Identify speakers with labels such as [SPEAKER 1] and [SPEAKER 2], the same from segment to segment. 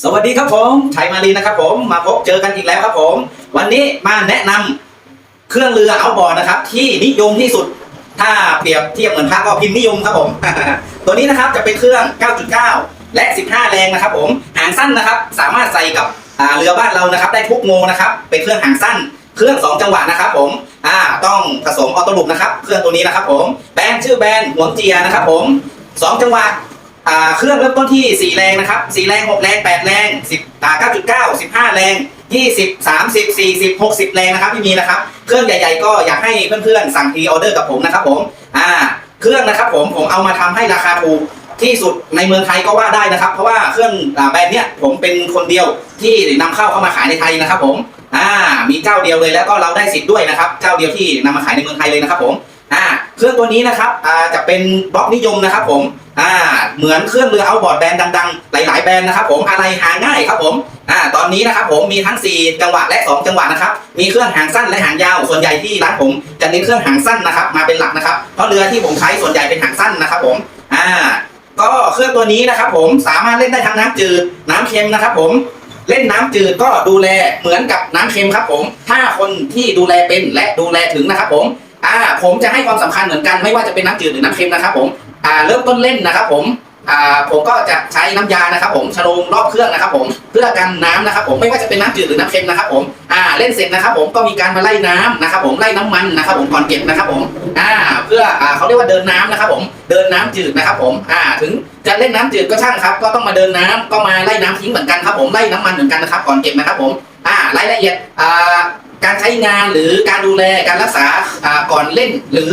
[SPEAKER 1] สวัสดีครับผมชัยมารีนะครับผมมาพบเจอกันอีกแล้วครับผม วันนี้มาแนะนำเครื่องเรือเอาบอร์ดนะครับ ที่นิยมที่สุดถ้าเปรียบเทียบเหมือนพระก็พิมพ์นิยมครับผม ตัวนี้นะครับจะเป็นเครื่อง 9.9 และ 15 แรงนะครับผมหางสั้นนะครับ สามารถใส่กับเรือบ้านเรานะครับ ได้ทุกโมนะครับ เป็นเครื่องหางสั้น เครื่อง 2 จังหวะนะครับผมอ่าต้องผสมออโต้ลูปนะครับ เครื่องตัวนี้นะครับผมแบรนด์ชื่อแบรนด์หวงเจียนะครับผมสองจังหวะ อ่าเครื่องเริ่มต้นที่ 4 แรงนะครับ 4 แรง 6 แรง 8 แรง 10อ่า9.9 15 แรง 20 30 40 60 แรงนะครับที่มีนะครับ เครื่องใหญ่ๆ ก็อยากให้เพื่อนๆ สั่งพรีออเดอร์กับผมนะครับผมอ่าเครื่องนะครับผมผมเอามาทำให้ราคาถูกที่สุดในเมืองไทยก็ว่าได้นะครับ เพราะว่าเครื่องแบรนด์เนี้ยผมเป็นคนเดียวที่นำเข้าเข้ามาขายในไทยนะครับผมอ่ามีเจ้าเดียวเลยแล้วก็เราได้สิทธิ์ด้วยนะครับ เจ้าเดียวที่นำมาขายในเมืองไทยเลยนะครับผม อ่าเครื่องตัวนี้นะครับอ่าจะเป็นบล็อกนิยมนะครับผมอ่าเหมือนเครื่องเรือเอาบอร์ดแบรนด์ดังๆ หลายๆแบรนด์นะครับผมอะไรหาง่ายครับผมอ่าตอนนี้นะครับผมมีทั้ง 4 จังหวะและ 2 จังหวะนะครับมีเครื่องหางสั้นและหางยาวส่วนใหญ่ที่ร้านผมจะเน้นเครื่องหางสั้นนะครับมาเป็นหลักนะครับเพราะเรือที่ผมใช้ส่วนใหญ่เป็นหางสั้นนะครับผมอ่าก็เครื่องตัวนี้นะครับผมสามารถเล่นได้ทั้งน้ำจืดน้ำเค็มนะครับผมเล่นน้ำจืดก็ดูแลเหมือนกับน้ำเค็มครับผมถ้าคนที่ดูแลเป็นและดูแลถึงนะครับผม อ่าผมจะให้ความสำคัญเหมือนกันไม่ว่าจะเป็นน้ำจืดหรือน้ำเค็มนะครับผมอ่าเริ่มต้นเล่นนะครับผมอ่าผมก็จะใช้น้ำยานะครับ ผมชโลมรอบเครื่องนะครับ ผมเพื่อกันน้ำนะครับ ผมไม่ว่าจะเป็นน้ำจืดหรือน้ำเค็มนะครับ ผมอ่าเล่นเสร็จนะครับ ผมก็มีการมาไล่น้ำนะครับ ผมไล่น้ำมันนะครับ ผมก่อนเก็บนะครับ ผมอ่าเพื่ออ่าเขาเรียกว่าเดินน้ำนะครับ ผมเดินน้ำจืดนะครับ ผมอ่าถึงจะเล่นน้ำจืดก็ช่างครับ ก็ต้องมาเดินน้ำก็มาไล่น้ำทิ้งเหมือนกันครับ ผมไล่น้ำมันเหมือนกันนะครับ ก่อนเก็บนะครับ ผมอ่ารายละเอียดอ่า การใช้งานหรือการดูแลการรักษาก่อนเล่นหรือ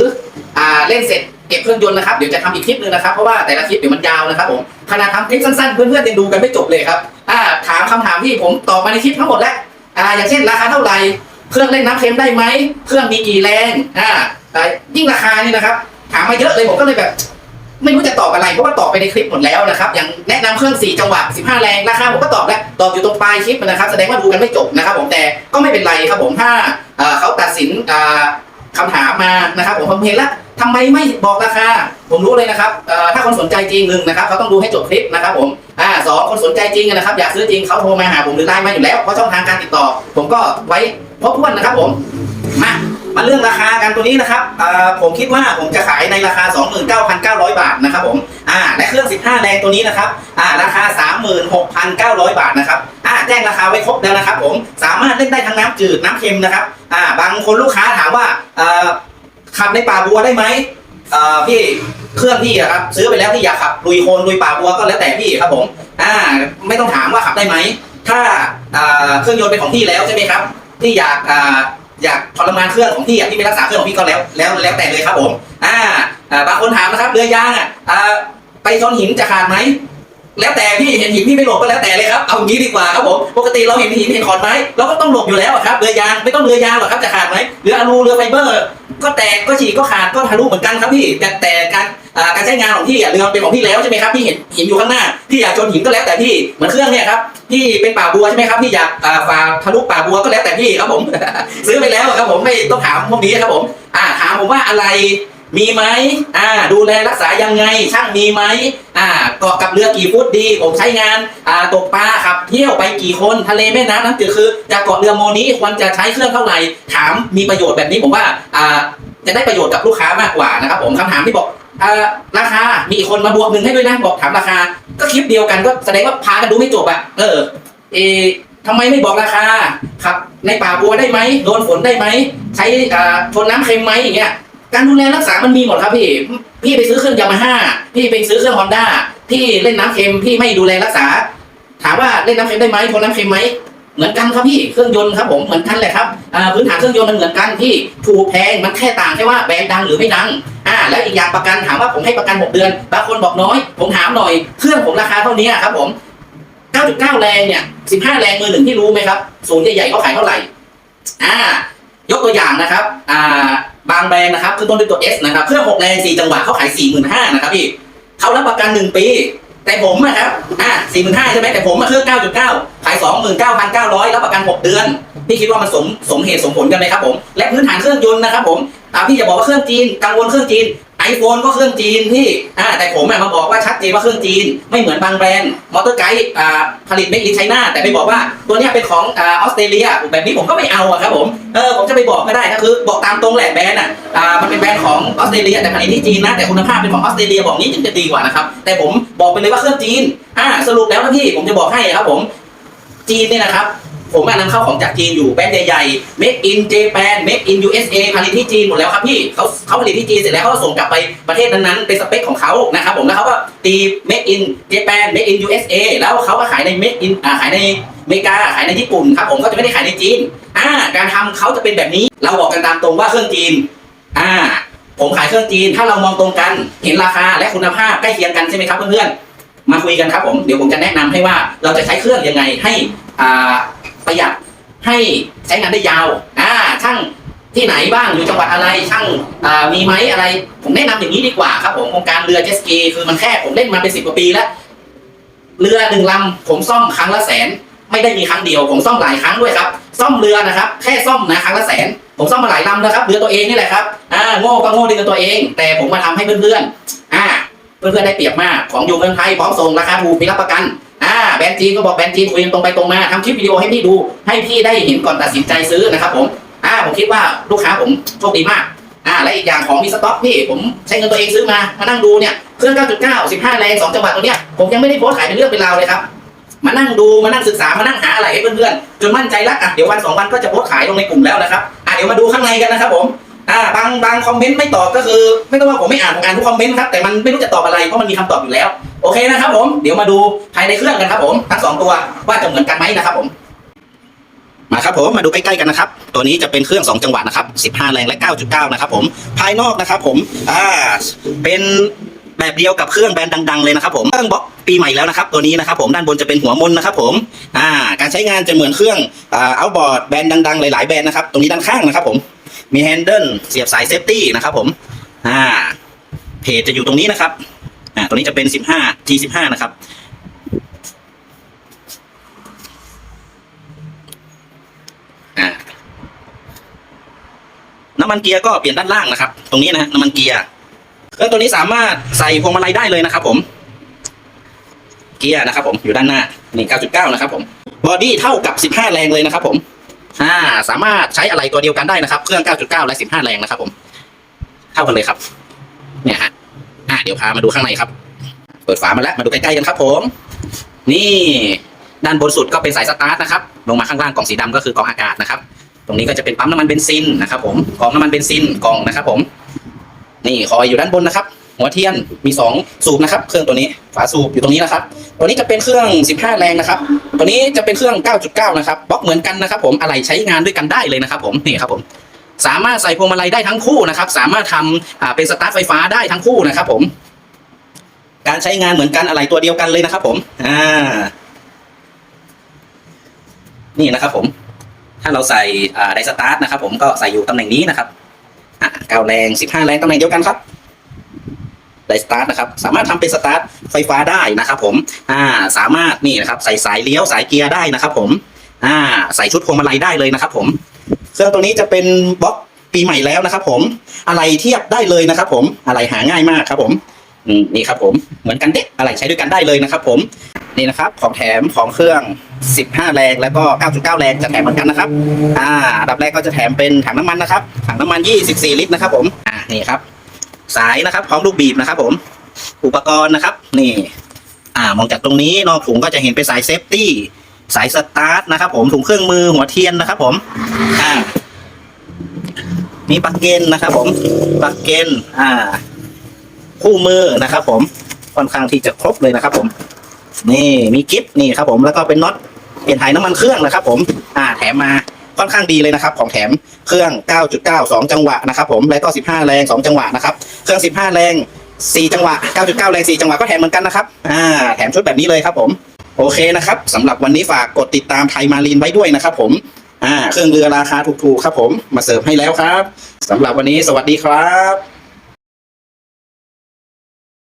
[SPEAKER 1] เล่นเสร็จเก็บเครื่องยนต์นะครับเดี๋ยวจะทำอีกคลิปหนึงนะครับเพราะว่าแต่ละคลิปเดี๋ยวมันยาวนะครับผมขนาดทำคลิปสั้นๆเพื่อนๆยังดูกันไม่จบเลยครับถามคำถามที่ผมตอบมาในคลิปทั้งหมดแล้วออย่างเช่นราคาเท่าไหร่เครื่องเล่นน้ำเค็มได้ไหมเครื่องมีกี่แรงอ่ายิ่งราคานี่นะครับถามมาเยอะเลยผมก็เลยแบบ ไม่รู้จะตอบอะไรเพราะว่าตอบไปในคลิปหมดแล้วนะครับอย่างแนะนำเครื่อง4จังหวะ15 แรงราคาผมก็ตอบแล้วตอบอยู่ตรงปลายคลิปนะครับแสดงว่าดูกันไม่จบนะครับ ผมแต่ก็ไม่เป็นไรครับผมถ้าเขาตัดสินอ่าคำถามมานะครับผมผมเห็นแล้วทำไมไม่บอกราคา ผมรู้เลยนะครับถ้าคนสนใจจริงหนึ่งนะครับเขาต้องดูให้จบคลิปนะครับผมอ่าสองคนสนใจจริงนะครับ อยากซื้อจริงเขาโทรมาหาผมหรือไลน์มาอยู่แล้วเพราะช่องทางการติดต่อ ผมก็ไว้ครบถ้วนนะครับผมมา มาเรื่องราคากันตัวนี้นะครับผมคิดว่าผมจะขายในราคา 29,900 บาทนะครับผมอ่าและเครื่อง 15 แรงตัวนี้นะครับอ่าราคา 36,900 บาทนะครับอ่าแจ้งราคาไว้ครบแล้วนะครับ ผมสามารถเล่นได้ทั้งน้ำจืดน้ำเค็มนะครับอ่าบางคนลูกค้าถามว่าอ่อขับในป่าบัวได้ไหมอ่อพี่เครื่องพี่อะครับซื้อไปแล้วพี่อยากขับลุยโคลนลุยป่าบัวก็แล้วแต่พี่ครับผมอ่าไม่ต้องถามว่าขับได้ไหมถ้าอ่าเครื่องยนต์เป็นของพี่แล้วใช่ไหมครับที่อยาก อยากทรมานเครื่องของพี่อะที่ไปรักษาเครื่องของพี่ก็แล้วแล้วแล้วแต่เลยครับผมอ่าอ่าบางคนถามนะครับเรือยางอะอ่าไปชนหินจะขาดไหมแล้วแต่พี่เห็นหินพี่ไม่หลบก็แล้วแต่เลยครับเอางี้ดีกว่าครับผมปกติเราเห็นหินเห็นขอนไม้เราก็ต้องหลบอยู่แล้วอะครับเรือยางไม่ต้องเรือยางหรอกครับจะขาดไหมเรืออลูเรือไฟเบอร์ ก็แตกก็ฉีกก็ขาดก็ทะลุเหมือนกันครับพี่ แต่แต่การการใช้งานของพี่เรือเป็นของพี่แล้วใช่ไหมครับพี่เห็นหินอยู่ข้างหน้าพี่อยากชนหินก็แล้วแต่พี่เหมือนเครื่องเนี่ยครับพี่เป็นป่าบัวใช่ไหมครับพี่อยากฝ่าทะลุป่าบัวก็แล้วแต่พี่ครับผม ซื้อไปแล้วครับผมไม่ต้องถามพวกนี้ครับผมอ่าถามผมว่าอะไร มีไหมอ่า ดูแลรักษายังไง ช่างมีไหมอ่า เกาะกับเรือกี่ฟุตดี ผมใช้งาน อ่า ตกปลาขับ เที่ยวไปกี่คน ทะเลแม่น้ำน้ำจืดคือ จะเกาะเรือโมนี้ควรจะใช้เครื่องเท่าไหร่ ถาม มีประโยชน์แบบนี้ผมว่า อ่า จะได้ประโยชน์กับลูกค้ามากกว่านะครับผมคำถามที่บอกอ่าราคา มีอีกคนมาบวกหนึ่งให้ด้วยนะ บอกถามราคา ก็คลิปเดียวกันก็แสดงว่าพากันดูไม่จบอะเออ เอทำไมไม่บอกราคา ครับ ในป่าบัวได้ไหม โดนฝนได้ไหม ใช้อ่าทนน้ำเค็มไหมอย่างเงี้ย การดูแลรักษามันมีหมดครับพี่ พี่ไปซื้อเครื่องยามาฮ่าพี่ไปซื้อเครื่องฮอนด้าพี่เล่นน้ำเค็มพี่ไม่ดูแลรักษา ถามว่าเล่นน้ำเค็มได้ไหมทนน้ำเค็มไหมเหมือนกันครับพี่เครื่องยนต์ครับผมเหมือนกันแหละครับอ่าพื้นฐานเครื่องยนต์มันเหมือนกันที่ถูกแพงมันแค่ต่างแค่ว่าแบรนด์ดังหรือไม่ดังอ่าแล้วอีกอย่างประกันถามว่าผมให้ประกัน 6 เดือนบางคนบอกน้อย ผมถามหน่อยเครื่องผมราคาเท่านี้ครับผม 9.9 แรงเนี่ย 15 แรงมือหนึ่งที่รู้ไหมครับศูนย์ใหญ่ๆเขาขายเท่าไหร่อ่ายกตัวอย่างนะครับอ่า บางแบรนด์นะครับคือต้นด้วยตัว S นะครับเครื่อง6แรง4จังหวะเขาขาย45,000นะครับพี่เขารับประกัน 1 ปี แต่ผมนะครับอ่า45,000ใช่ไหมแต่ผมมาเครื่อง9.9 ขาย 29,900 รับประกัน 6 เดือน พี่คิดว่ามันสมสมเหตุสมผลกันไหมครับผม และพื้นฐานเครื่องยนต์นะครับผมอ่าพี่อย่าบอกว่าเครื่องจีนกังวลเครื่องจีน iPhone ก็เครื่องจีนพี่อ่าแต่ผมอะมาบอกว่าชัดเจนว่าเครื่องจีน ไม่เหมือนบางแบรนด์มอเตอร์ไกด์อ่าผลิต made in China แต่ไปบอกว่าตัวเนี้ยเป็นของอ่าออสเตรเลียแบบนี้ผมก็ไม่เอาอะครับผมเออผมจะไปบอกก็ได้ก็คือบอกตามตรงแหละแบรนด์อะอ่ามันเป็นแบรนด์ของออสเตรเลียแต่ผลิตที่จีนนะแต่คุณภาพเป็นของออสเตรเลียบอกนี้จึงจะดีกว่านะครับแต่ผมบอกไปเลยว่าเครื่องจีนอ่าสรุปแล้วนะพี่ผมจะบอกให้ครับผมจีนเนี่ยนะครับ ผมอะนำเข้าของจากจีนอยู่แบรนด์ใหญ่ๆ Make in Japan Make in USA ผลิตที่จีนหมดแล้วครับพี่เขาเขาผลิตที่จีนเสร็จแล้วเขาก็ส่งกลับไปประเทศนั้นๆ เป็นสเปคของเขานะครับผมแล้วเขาก็ตี Make in Japan Make in USA แล้วเขาก็ขายใน Make in อ่าขายในอเมริกาขายในญี่ปุ่นครับผมเขาจะไม่ได้ขายในจีนอ่าการทำเขาจะเป็นแบบนี้ เราบอกกันตามตรงว่าเครื่องจีนอ่าผมขายเครื่องจีน ถ้าเรามองตรงกัน เห็นราคาและคุณภาพใกล้เคียงกันใช่ไหมครับเพื่อนๆมาคุยกันครับผมเดี๋ยวผมจะแนะนำให้ว่าเราจะใช้เครื่องยังไงให้อ่า ประหยัดให้ใช้งานได้ยาวอ่าช่างที่ไหนบ้างอยู่จังหวัดอะไรช่างอ่ามีไหมอะไร ผมแนะนำอย่างนี้ดีกว่าครับผมโครงการเรือเจสกีคือมันแค่ผมเล่นมาเป็นสิบกว่าปีแล้ว เรือหนึ่งลำผมซ่อมครั้งละแสน ไม่ได้มีครั้งเดียว ผมซ่อมหลายครั้งด้วยครับ ซ่อมเรือนะครับ แค่ซ่อมนะครั้งละแสน ผมซ่อมมาหลายลำนะครับเรือตัวเองนี่แหละครับอ่าโง่ก็โง่ด้วยกันตัวเอง แต่ผมมาทำให้เพื่อนๆอ่าเพื่อนๆได้เปรียบมากของอยู่เมืองไทยพร้อมส่งราคาถูกมีรับประกัน แบรนด์จีนก็บอกแบรนด์จีนคุยกันตรงไปตรงมาทำคลิปวิดีโอให้พี่ดู ให้พี่ได้เห็นก่อนตัดสินใจซื้อนะครับผมอ่าผมคิดว่าลูกค้าผมโชคดีมากอ่าและอีกอย่างของมีสต็อกพี่ผมใช้เงินตัวเองซื้อมามานั่งดูเนี่ยเครื่อง 9.9 15 แรง2จังหวะตัวเนี้ยผมยังไม่ได้โพสต์ขายเป็นเรื่องเป็นราวเลยครับมานั่งดูมานั่งศึกษามานั่งหาอะไรให้เพื่อนๆจนมั่นใจแล้วอะเดี๋ยววันสองวันก็จะโพสต์ขายลงในกลุ่มแล้วนะครับอะเดี๋ยวมาดูข้างในกันนะครับผมอ่าบางบางคอมเมนต์ไม่ตอบก็คือ ไม่ต้องว่าผมไม่อ่านผมอ่านทุกคอมเมนต์ครับแต่มันไม่รู้จะตอบอะไรเพราะมันมีคำตอบอยู่แล้ว โอเคนะครับผมเดี๋ยวมาดูภายในเครื่องกันครับผมทั้งสองตัวว่าจะเหมือนกันไหมนะครับผมมาครับผมมาดูใกล้ๆกันนะครับ ตัวนี้จะเป็นเครื่อง 2 จังหวะนะครับ 15 แรงและ 9.9 นะครับผมภายนอกนะครับผมอ่าเป็นแบบเดียวกับเครื่องแบรนด์ดัง ๆ เลยนะครับผมเครื่องบล็อกปีใหม่แล้วนะครับ ตัวนี้นะครับผมด้านบนจะเป็นหัวมนนะครับผมอ่าการใช้งานจะเหมือนเครื่องเอาบอร์ดแบรนด์ดังๆ หลายๆแบรนด์นะครับตรงนี้ด้านข้างนะครับผมมีแฮนเดิลเสียบสายเซฟตี้นะครับผมอ่าเพจจะอยู่ตรงนี้นะครับ อ่าตัวนี้จะเป็น15 G15 นะครับ อ่า น้ำมันเกียร์ก็เปลี่ยนด้านล่างนะครับ ตรงนี้นะฮะน้ำมันเกียร์เครื่องตัวนี้สามารถใส่พวงมาลัยได้เลยนะครับ ผม เกียร์นะครับ ผมอยู่ด้านหน้านี่9.9นะครับ ผมบอดี้เท่ากับ15แรงเลยนะครับ ผมอ่าสามารถใช้อะไรตัวเดียวกันได้นะครับ เครื่อง 9.9 และ 15 แรงนะครับผม เท่ากันเลยครับ เนี่ยฮะ เดี๋ยวพามาดูข้างในครับ เปิดฝามาแล้วมาดูใกล้ๆกันครับ ผม นี่ด้านบนสุดก็เป็นสายสตาร์ทนะครับ ลงมาข้างล่างกล่องสีดำก็คือกล่องอากาศนะครับ ตรงนี้ก็จะเป็นปั๊มน้ำมันเบนซินนะครับผมกล่องน้ำมันเบนซินกล่องนะครับ ผม นี่คอยอยู่ด้านบนนะครับ หัวเทียนมีสองสูบนะครับ เครื่องตัวนี้ฝาสูบอยู่ตรงนี้นะครับ ตัวนี้จะเป็นเครื่อง 15 แรงนะครับ ตัวนี้จะเป็นเครื่อง 9.9 นะครับบล็อกเหมือนกันนะครับ ผมอะไรใช้งานด้วยกันได้เลยนะครับ ผมนี่ครับผม สามารถใส่พวงมาลัยได้ทั้งคู่นะครับ สามารถทำอ่าเป็นสตาร์ทไฟฟ้าได้ทั้งคู่นะครับ ผม การใช้งานเหมือนกันอะไรตัวเดียวกันเลยนะครับ ผมอ่านี่นะครับ ผม ถ้าเราใส่อ่าไดสตาร์ทนะครับ ผมก็ใส่อยู่ตำแหน่งนี้นะครับอ่าเก้าแรงสิบห้าแรงตำแหน่งเดียวกันครับไดสตาร์ทนะครับสามารถทำเป็นสตาร์ทไฟฟ้าได้นะครับ ผมอ่าสามารถนี่นะครับ ใส่สายเลี้ยวสายเกียร์ได้นะครับ ผมอ่าใส่ชุดพวงมาลัยได้เลยนะครับ ผม เครื่องตัวนี้จะเป็นบล็อกปีใหม่แล้วนะครับ ผมอะไรเทียบได้เลยนะครับ ผมอะไรหาง่ายมากครับ ผมนี่ครับ ผมเหมือนกันเด็กอะไรใช้ด้วยกันได้เลยนะครับ ผมนี่นะครับ ของแถมของเครื่อง 15 แรงแล้วก็ 9.9 แรงจะแถมเหมือนกันนะครับอ่าอันดับแรกก็จะแถมเป็นถังน้ำมันนะครับถังน้ำมัน 24 ลิตรนะครับ ผมอ่านี่ครับ สายนะครับ พร้อมลูกบีบนะครับ ผมอุปกรณ์นะครับ นี่ อ่ามองจากตรงนี้นอกถุงก็จะเห็นเป็นสายเซฟตี้ สายสตาร์ทนะครับผมถุงเครื่องมือหัวเทียนนะครับผมอ่ามีปลั๊กเกนนะครับผมปลั๊กเกนอ่า คู่มือนะครับผมค่อนข้างที่จะครบเลยนะครับผม นี่มีกิฟต์นี่ครับผมแล้วก็เป็นน็อตเปลี่ยนถ่ายน้ำมันเครื่องนะครับผมอ่าแถมมาค่อนข้างดีเลยนะครับ ของแถมเครื่อง 9.9 2 จังหวะนะครับผมแล้วก็ 15 แรง 2 จังหวะนะครับ เครื่อง 15 แรง 4 จังหวะ 9.9 แรง 4 จังหวะก็แถมเหมือนกันนะครับ อ่า แถมชุดแบบนี้เลยครับผม โอเคนะครับสำหรับวันนี้ฝากกดติดตามไทยมารีนไว้ด้วยนะครับผมอ่าเครื่องเรือราคาถูกๆครับผมมาเสิร์ฟให้แล้วครับสำหรับวันนี้สวัสดีครับ